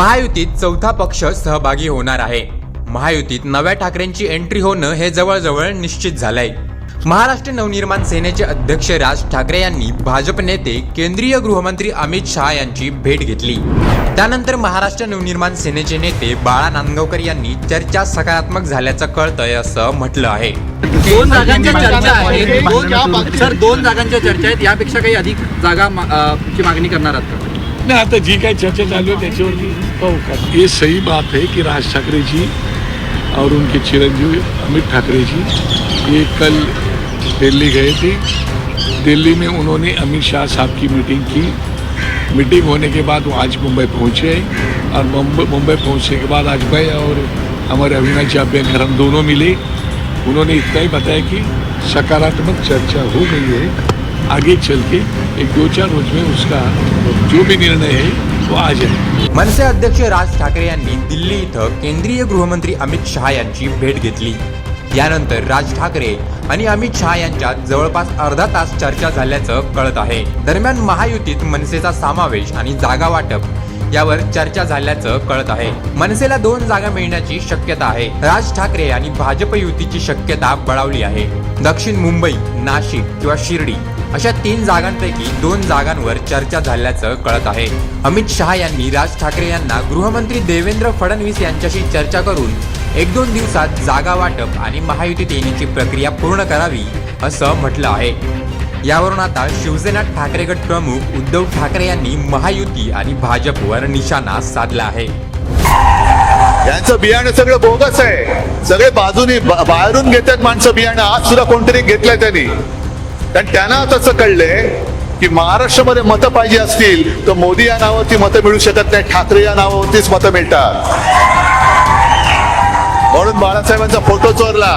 महायुतीत चौथा पक्ष सहभागी होणार आहे. महायुतीत नव्या ठाकरेंची एंट्री होणं हे जवळजवळ निश्चित झालंय. महाराष्ट्र नवनिर्माण सेनेचे अध्यक्ष राज ठाकरे यांनी भाजप नेते केंद्रीय गृहमंत्री अमित शहा यांची भेट घेतली. त्यानंतर महाराष्ट्र नवनिर्माण सेनेचे नेते बाळा नांदगावकर यांनी चर्चा सकारात्मक झाल्याचं कळतंय असं म्हटलं आहे. दोन जागांच्या चर्चा आहेत दोन जागांच्या चर्चा आहेत. यापेक्षा काही अधिक जागा ची मागणी करणार आहात? नाही आता जी काही चर्चा चालू आहे त्याच्यावरती का ये सही बात है कि राज ठाकरे जी और उनके चिरंजीवी अमित ठाकरे जी, ये कल दिल्ली गए थे। दिल्ली में उन्होंने अमित शाह साहब की मीटिंग की। मीटिंग होने के बाद वो आज मुंबई पहुँचे और मुंबई पहुँचने के बाद आज मैं और हमारे अविनाश जाभ्यंकर हम दोनों मिले। उन्होंने इतना ही बताया कि सकारात्मक चर्चा हो गई है। आगे चल के एक दो चार रोज में उसका जो भी निर्णय है वो आ जाए मनसे अध्यक्ष राज ठाकरे यांनी दिल्ली इथं केंद्रीय गृहमंत्री अमित शहा यांची भेट घेतली. यानंतर राज ठाकरे आणि अमित शहा यांच्यात जवळपास अर्धा तास चर्चा झाल्याचं कळत आहे. दरम्यान महायुतीत मनसेचा समावेश आणि जागा वाटप यावर चर्चा झाल्याचं कळत आहे. मनसेला दोन जागा मिळण्याची शक्यता आहे. राज ठाकरे आणि भाजप युतीची शक्यता बळावली आहे. दक्षिण मुंबई नाशिक किंवा शिर्डी अशा तीन जागांपैकी दोन जागांवर चर्चा झाल्याचं कळत आहे. अमित शहा यांनी राज ठाकरे यांना गृहमंत्री देवेंद्र फडणवीस यांच्याशी चर्चा करून एक दोन दिवसात जागा वाटप आणि महायुतीत येण्याची प्रक्रिया पूर्ण करावी असं म्हटलं आहे. यावरून आता शिवसेना ठाकरे गट प्रमुख उद्धव ठाकरे यांनी महायुती आणि भाजपवर निशाणा साधला आहे. यांचं बियाणं सगळं बोगस आहे. सगळे बाजूनी बाहेरून घेतात माणसं बियाणं. आज सुद्धा कोणतरी घेतलंय त्यांनी. कारण त्यांना तसं कळलंय की महाराष्ट्रामध्ये मतं पाहिजे असतील तर मोदी या नावावरती मतं मिळू शकत नाही ठाकरे या नावावरतीच मतं मिळतात. म्हणून बाळासाहेबांचा फोटो चोरला.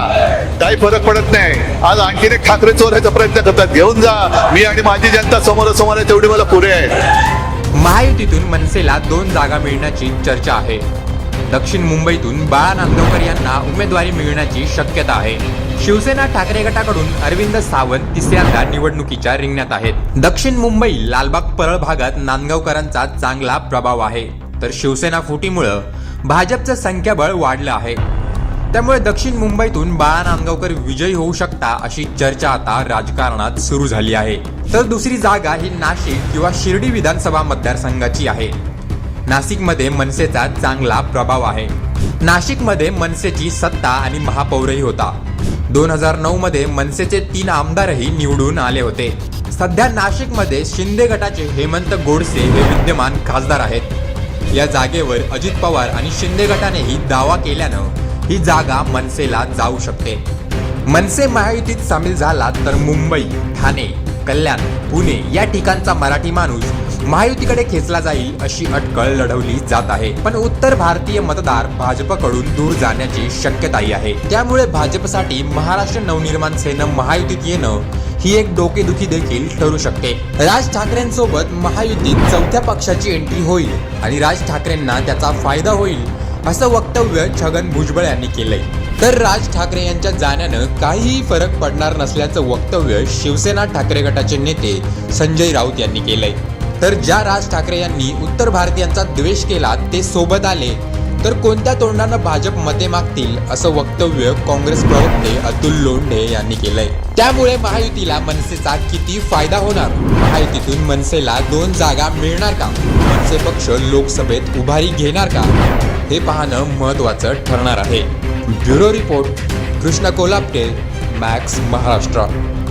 काही फरक पडत नाही. आज आणखीन एक ठाकरे चोरायचा प्रयत्न करतात. घेऊन जा. मी आणि माझी जनता समोरासमोर आहे तेवढी मला पुरे आहे महायुतीतून मनसेला दोन जागा मिळण्याची चर्चा आहे. दक्षिण मुंबईतून बाळा नांदगावकर यांना उमेदवारी मिळण्याची शक्यता आहे. शिवसेना ठाकरे गटाकडून अरविंद सावंत तिसऱ्यांदा निवडणुकीच्या रिंगणात आहेत. दक्षिण मुंबई लालबाग परळ भागात नांदगावकरांचा चांगला प्रभाव आहे. तर शिवसेना फुटीमुळं भाजपचं संख्याबळ वाढलं आहे. त्यामुळे दक्षिण मुंबईतून बाळा नांदगावकर विजयी होऊ शकता अशी चर्चा आता राजकारणात सुरू झाली आहे. तर दुसरी जागा ही नाशिक किंवा शिर्डी विधानसभा मतदारसंघाची आहे. नाशिकमध्ये मनसेचा चांगला प्रभाव आहे. नाशिकमध्ये मनसेची सत्ता आणि महापौरही होता. दोन हजार नऊ मध्ये मनसेचे तीन आमदारही निवडून आले होते. सध्या नाशिकमध्ये शिंदे गटाचे हेमंत गोडसे हे विद्यमान खासदार आहेत. या जागेवर अजित पवार आणि शिंदे गटानेही दावा केल्यानं ही जागा मनसेला जाऊ शकते. मनसे महायुतीत सामील झाला तर मुंबई ठाणे कल्याण पुणे या ठिकाणचा मराठी माणूस महायुतीकडे खेचला जाईल अशी अटकळ लढवली जात आहे. पण उत्तर भारतीय मतदार भाजपकडून दूर जाण्याची शक्यताही आहे. त्यामुळे भाजपसाठी महाराष्ट्र नवनिर्माण सेना महायुतीत येणं ही एक डोकेदुखी देखील ठरू शकते. राज ठाकरेंसोबत महायुतीत चौथ्या पक्षाची एंट्री होईल आणि राज ठाकरेंना त्याचा फायदा होईल असं वक्तव्य छगन भुजबळ यांनी केलंय. तर राज ठाकरे यांच्या जाण्यानं काहीही फरक पडणार नसल्याचं वक्तव्य शिवसेना ठाकरे गटाचे नेते संजय राऊत यांनी केलंय. तर ज्या राज ठाकरे यांनी उत्तर भारतीयांचा द्वेष केला ते सोबत आले. तर कोणत्या तोंडानं भाजप मते मागतील असं वक्तव्य काँग्रेस प्रवक्ते अतुल लोंढे यांनी केलंय. त्यामुळे महायुतीला मनसेचा किती फायदा होणार? महायुतीतून मनसेला दोन जागा मिळणार का? मनसे पक्ष लोकसभेत उभारी घेणार का? हे पाहणं महत्वाचं ठरणार आहे. Bureau report Krishna Kolhapate Max Maharashtra.